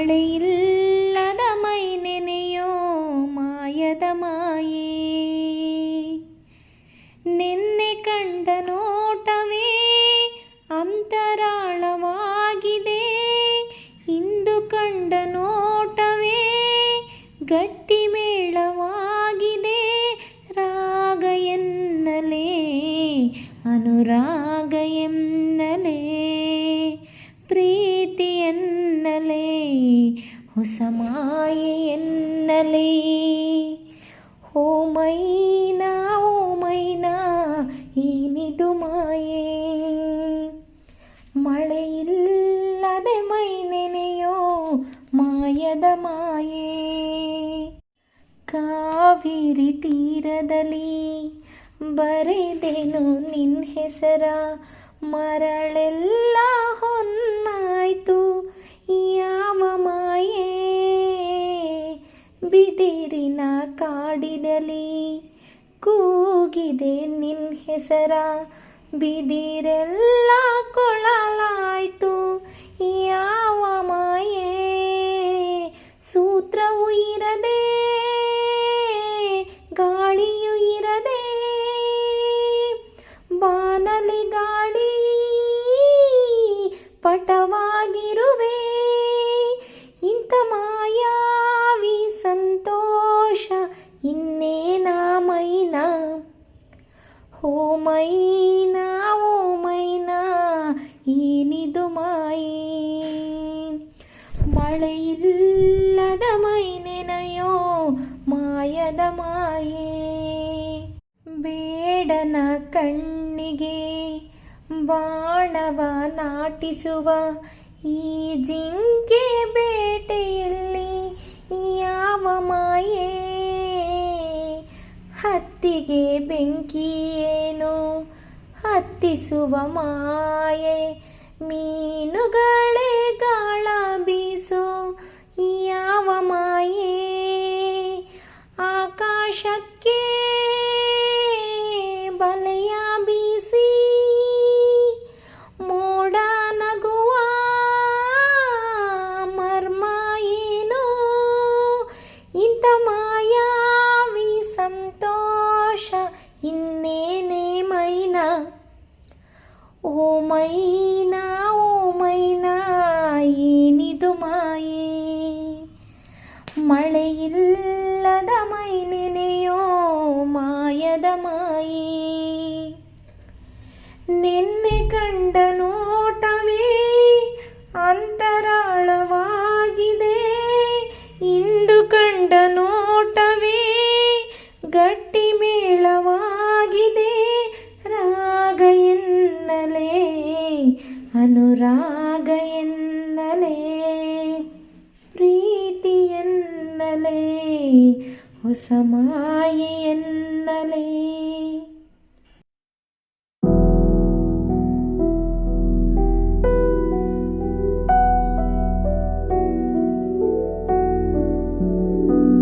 ಮಳೆಯಿಲ್ಲದ ಮೈ ನೆನೆಯೋ ಮಾಯದ ಮಾಯೆ. ನಿನ್ನೆ ಕಂಡ ನೋಟವೇ ಅಂತರಾಳವಾಗಿದೆ. ಇಂದು ಕಂಡ ನೋಟವೇ ಗಟ್ಟಿ ಮೇಳವಾಗಿದೆ. ರಾಗ ಎನ್ನಲೇ, ಅನುರಾಗ ಎನ್ನಲೇ. ಪ್ರೀತಿ ಎನ್ನಲೇ ಹೊಸ ಮಾಯೆ ಎನ್ನಲೇ. ಓ ಮೈನಾ ಓ ಮೈನಾ ಏನಿದು ಮಾಯೆ. ಮಳೆಯಿಲ್ಲದೆ ಮೈ ನೆನೆಯೋ ಮಾಯದ ಮಾಯೆ. ಕಾವೇರಿ ತೀರದಲ್ಲಿ ಬರೆದೇನು ನಿನ್ನ ಹೆಸರ? ಮರಳೆಲ್ಲ ಬಿದಿರಿನ ಕಾಡಿನಲ್ಲಿ ಕೂಗಿದೆ ನಿನ್ನ ಹೆಸರ. ಬಿದಿರೆಲ್ಲ ಕೊಳಲಾಯ್ತು ಯಾವ ಮಾಯೆ? ಸೂತ್ರವು ಇರದೆ, ಗಾಳಿಯು ಇರದೆ, ಬಾನಲಿ ಗಾಳಿ ಪಟವಾಗಿರುವೆ. ಇಂಥ ಮಾಯಾವಿ ಓ ಮೈನಾ ಓ ಮೈನಾ ಏನಿದು ಮಾಯೆ ಮಳೆಯಿಲ್ಲದ ಮೈ ನೆನೆಯೋ ಮಾಯದ ಮಾಯೆ ಬೇಡನ ಕಣ್ಣಿಗೆ ಬಾಣವ ನಾಟಿಸುವ ಈ ಜಿಂಕೆ ಹತ್ತಿಗೆ ಬೆಂಕಿಯೇನು ಹತ್ತಿಸುವ ಮಾಯೆ ಮೀನುಗಳೇ ಇನ್ನೇನೇ ಮೈನಾ ಓ ಮೈನಾ ಗಟ್ಟಿ ಮೇಳವಾಗಿದೆ. ರಾಗ ಎನ್ನಲೇ ಅನುರಾಗ ಎನ್ನಲೇ ಪ್ರೀತಿ ಎನ್ನಲೇ ಹೊಸ ಮಾಯೆ